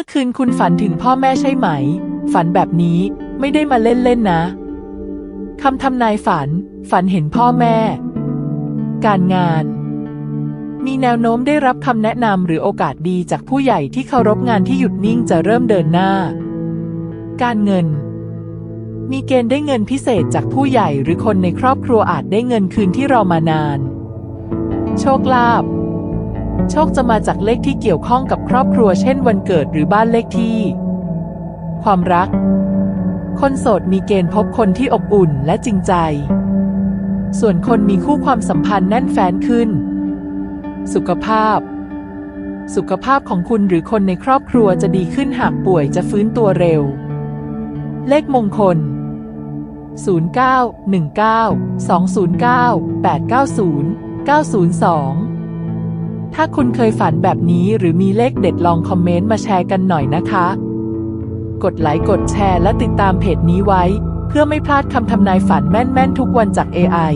มื่อคืนคุณฝันถึงพ่อแม่ใช่ไหม ฝันแบบนี้ไม่ได้มาเล่นๆนะ คำทำนายฝัน ฝันเห็นพ่อแม่ การงาน มีแนวโน้มได้รับคำแนะนำหรือโอกาสดีจากผู้ใหญ่ที่เคารพงานที่หยุดนิ่งจะเริ่มเดินหน้า การเงิน มีเกณฑ์ได้เงินพิเศษจากผู้ใหญ่หรือคนในครอบครัวอาจได้เงินคืนที่รอมานาน โชคลาภ โชคจะมาจากเลขที่เกี่ยวข้องกับครอบครัว เช่น วันเกิดหรือบ้านเลขที่ ความรัก คนโสดมีเกณฑ์พบคนที่อบอุ่นและจริงใจ ส่วนคนมีคู่ความสัมพันธ์แน่นแฟ้นขึ้น สุขภาพ สุขภาพของคุณหรือคนในครอบครัวจะดีขึ้นหากป่วยจะฟื้นตัวเร็ว เลขมงคล 0919-209-890-902 ถ้าคุณเคยฝันแบบนี้หรือมีเลขเด็ดลองคอมเมนต์มาแชร์กันหน่อยนะคะ กดไลค์กดแชร์และติดตามเพจนี้ไว้ เพื่อไม่พลาดคำทำนายฝันแม่นๆทุกวันจาก AI